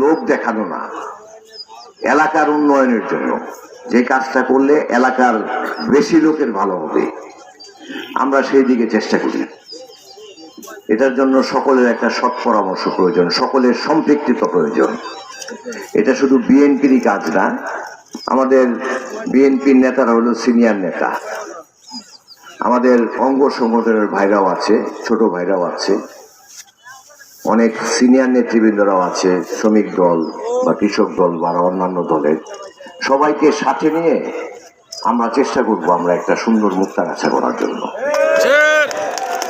লোক দেখানো না। এলাকার উন্নয়নের জন্য। যে কাজটা করলে এলাকার বেশি লোকের ভালো হবে। আমরা সেই দিকে চেষ্টা করি। এটার জন্য সকলের একটা সৎ পরামর্শ প্রয়োজন, সকলের সম্পৃক্ততা প্রয়োজন। এটা শুধু বিএনপিরই কাজ না, আমাদের বিএনপির নেতারা হলো সিনিয়র নেতা। আমাদের অঙ্গ সংগঠনের ভাইরাও আছে, ছোট ভাইরাও আছে। অনেক সিনিয়র নেতৃবৃন্দরাও আছে, শ্রমিক দল বা কৃষক দল বা অন্যান্য দলের। সবাইকে সাথে নিয়ে আমরা চেষ্টা করব আমরা একটা সুন্দর মুক্তাগাছা করার জন্য।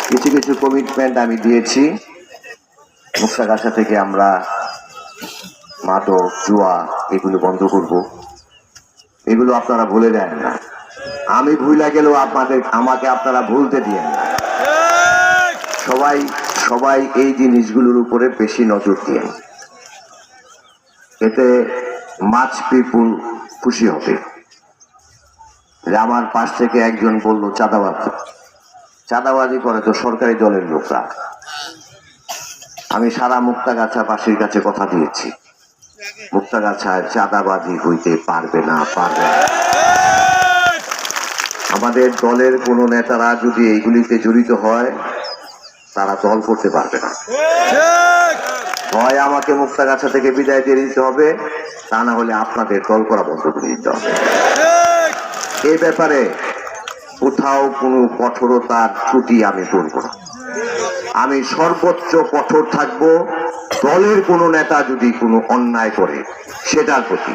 কিছু কিছু কমিটমেন্ট আমি দিয়েছি। মুক্তাগাছা থেকে আমরা মাদক, জুয়া এগুলো বন্ধ করব। এগুলো আপনারা ভুলে দেন না। আমি ভুলে গেলেও আপনাদের, আমাকে আপনারা ভুলতে দিয়েন না। সবাই সবাই এই জিনিসগুলোর উপরে বেশি নজর দিয়ে এতে মাছ পিপুল খুশি হবে। যে আমার পাশ থেকে একজন বলল চাঁদাবাদ চাঁদাবাজি করে তো সরকারি দলের লোকরা। আমি সারা মুক্তাগাছা পাশের কাছে কথা দিয়েছি। মুক্তাগাছায় চাঁদাবাজি হইতে পারবে না পারবে আমাদের দলের কোনো নেতারা যদি এইগুলিতে জড়িত হয় তারা দল করতে পারবে না। হয় আমাকে মুক্তাগাছা থেকে বিদায় দিয়ে দিতে হবে তা না হলে আপনাদের দল করা বন্ধ করে দিতে হবে। এই ব্যাপারে কোথাও কোনো কঠোরতার ত্রুটি আমি করব না। আমি সর্বোচ্চ কঠোর থাকব দলের কোনো নেতা যদি কোনো অন্যায় করে সেটার প্রতি।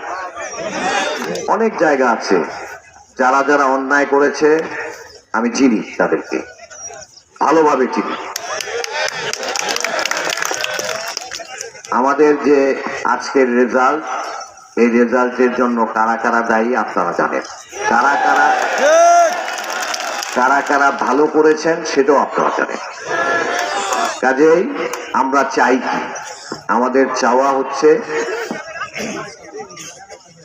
অনেক জায়গা আছে যারা যারা অন্যায় করেছে আমি চিনি তাদেরকে। ভালোভাবে চিনি। আমাদের যে আজকের রেজাল্ট এই রেজাল্টের জন্য কারা কারা দায়ী আপনারা জানেন। কারা কারা কারা কারা ভালো করেছেন সেটাও আপনারা জানেন। কাজেই আমরা চাই কি? আমাদের চাওয়া হচ্ছে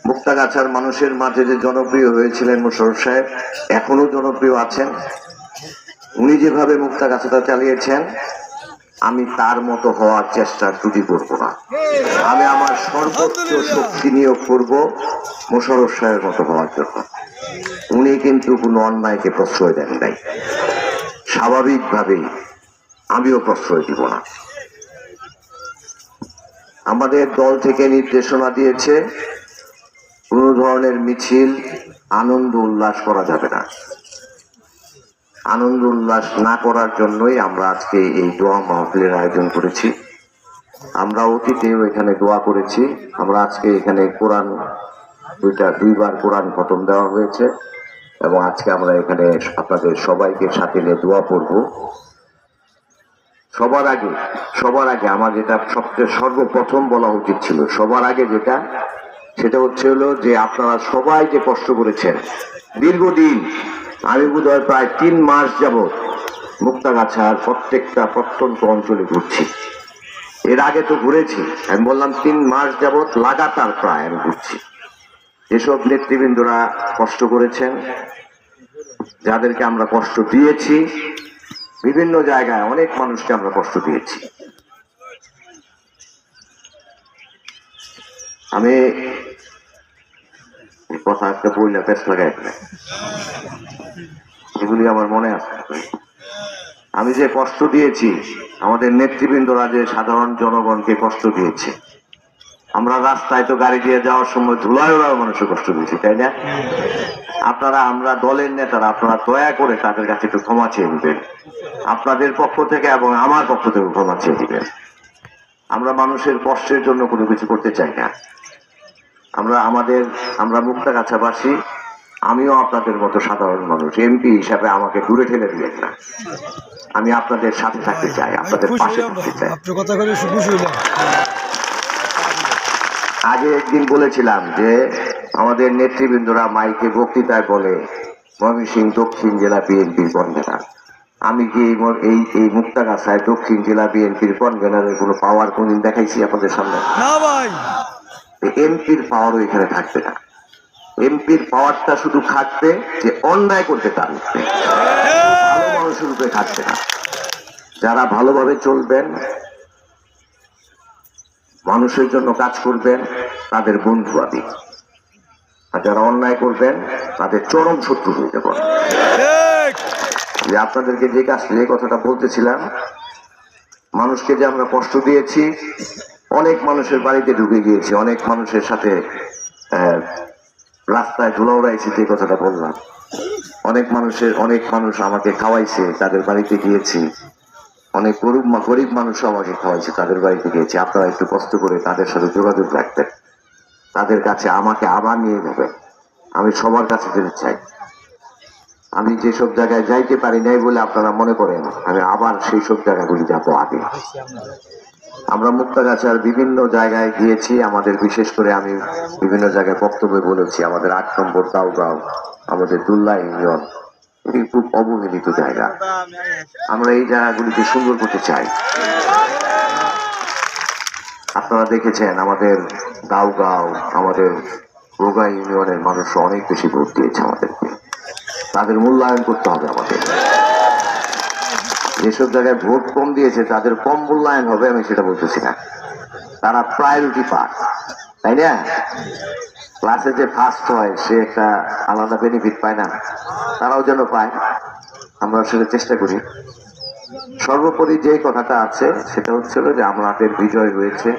মুক্তাগাছার মানুষের মাঝে যে জনপ্রিয় হয়েছিলেন মোশারফ সাহেব, এখনও জনপ্রিয় আছেন। উনি যেভাবে মুক্তাগাছাটা চালিয়েছেন আমি তার মতো হওয়ার চেষ্টা ত্রুটি করব না। আমি আমার সর্বোচ্চ শক্তি নিয়োগ করব মোশারফ সাহেবের মতো হওয়ার জন্য। উনি কিন্তু কোনো অন্যায়কে প্রশ্রয় দেন নাই। স্বাভাবিকভাবেই আমিও প্রশ্রয় দিব না। আমাদের দল থেকে নির্দেশনা দিয়েছে, কোনো ধরনের মিছিল, আনন্দ, উল্লাস করা যাবে না। আনন্দ উল্লাস না করার জন্যই আমরা আজকে এই দোয়া মাহফিলের আয়োজন করেছি। আমরা অতীতেও এখানে দোয়া করেছি। আমরা আজকে এখানে কোরআন, দুইটা, দুইবার কোরআন খতম দেওয়া হয়েছে এবং আজকে আমরা এখানে আপনাদের সবাইকে সাথে নিয়ে দোয়া পড়ব সবার আগে সবার আগে আমার যেটা সবচেয়ে সর্বপ্রথম বলা উচিত ছিল, সবার আগে যেটা, সেটা হচ্ছে হলো যে আপনারা সবাই যে কষ্ট করেছেন, দীর্ঘদিন আমি বোধ হয় প্রায় তিন মাস যাবৎ মুক্তাগাছার প্রত্যেকটা প্রত্যন্ত অঞ্চলে ঘুরছি। এর আগে তো ঘুরেছি, আমি বললাম তিন মাস যাবৎ লাগাতার প্রায় আমি ঘুরছি। যেসব নেতৃবৃন্দরা কষ্ট করেছেন, যাদেরকে আমরা কষ্ট দিয়েছি, বিভিন্ন জায়গায় অনেক মানুষকে আমরা কষ্ট দিয়েছি। আমি কথা একটা বইলা পেস লাগাই এগুলি আমার মনে আছে। আমি যে কষ্ট দিয়েছি, আমাদের নেতৃবৃন্দরা যে সাধারণ জনগণকে কষ্ট দিয়েছে। আমরা রাস্তায় তো গাড়ি দিয়ে যাওয়ার সময় ধুলায় ওরা মানুষের কষ্ট দিয়েছি, তাই না? আপনারা, আমরা দলের নেতারা, আপনারা দয়া করে তাদের কাছে একটু ক্ষমা চেয়ে দিবেন আপনাদের পক্ষ থেকে এবং আমার পক্ষ থেকে ক্ষমা চেয়ে দিবেন আমরা মানুষের কষ্টের জন্য কোনো কিছু করতে চাই না। আমরা, আমাদের, আমরা মুক্তা মুক্তাগাছাবাসী আমিও আপনাদের মতো সাধারণ মানুষ এমপি হিসাবে আমাকে দূরে ঠেলে দিলেন না। আমি আপনাদের সাথে থাকতে চাই আপনাদের পাশে থাকতে চাই। আগে একদিন বলেছিলাম যে আমাদের নেতৃবৃন্দরা মাইকে বক্তৃতায় বলে ময়মনসিং দক্ষিণ জেলা বিএনপির কনভেনার আমি কি এই এই এই মুক্তাগাছায় দক্ষিণ জেলা বিএনপির কনভেনারের কোনো পাওয়ার কোনদিন দেখাইছি আপনাদের সামনে? এমপির পাওয়ারও এখানে থাকবে না। এমপির পাওয়ারটা শুধু থাকবে যে অন্যায় করতে। ভালো মানুষের উপরে থাকবে না। যারা ভালোভাবে চলবেন মানুষের জন্য কাজ করবেন তাদের বন্ধু আমি আর যারা অন্যায় করবেন তাদের চরম শত্রু হয়ে যাবেন। যে আপনাদেরকে যে কাজ যে কথাটা বলতেছিলাম মানুষকে যে আমরা কষ্ট দিয়েছি অনেক মানুষের বাড়িতে ঢুকে গিয়েছি অনেক মানুষের সাথে আহ, রাস্তায় ধুলা উড়াইছি যে কথাটা বললাম। অনেক মানুষের, অনেক মানুষ আমাকে খাওয়াইছে, তাদের বাড়িতে গিয়েছি। অনেক গরিব গরিব মানুষও আমাকে খাওয়াইছে, তাদের বাড়িতে গিয়েছি। আপনারা একটু কষ্ট করে তাদের সাথে যোগাযোগ রাখবেন। তাদের কাছে আমাকে আবার নিয়ে যাবেন। আমি সবার কাছে যেতে চাই। আমি যেসব জায়গায় যাইতে পারি নাই বলে আপনারা মনে করেন, আমি আবার সেই সব জায়গাগুলি যাব আগে। আমরা মুক্তাগাছার বিভিন্ন জায়গায় গিয়েছি। আমাদের বিশেষ করে আমি বিভিন্ন জায়গায় বক্তব্য বলেছি। আমাদের আট নম্বর তাওগাঁও, আমাদের দুল্লা ইউনিয়ন। এটি খুব অবহেলিত জায়গা। আমরা এই জায়গাগুলিকে সুন্দর করতে চাই। আপনারা দেখেছেন, আমাদের গাঁও আমাদের রোগা ইউনিয়নের মানুষ অনেক বেশি ভোট দিয়েছে আমাদেরকে। তাদের মূল্যায়ন করতে হবে আমাদের। যেসব জায়গায় ভোট কম দিয়েছে, তাদের কম মূল্যায়ন হবে, আমি সেটা বলতেছি না। তারা প্রায়োরিটি পাক তাই না? ক্লাসে যে ফার্স্ট হয়, সে একটা আলাদা বেনিফিট পায় না। তারাও যেন পায়, আমরা সেটা চেষ্টা করি। সর্বোপরি যে কথাটা আছে, সেটা হচ্ছিল যে আমাদের বিজয় হয়েছে।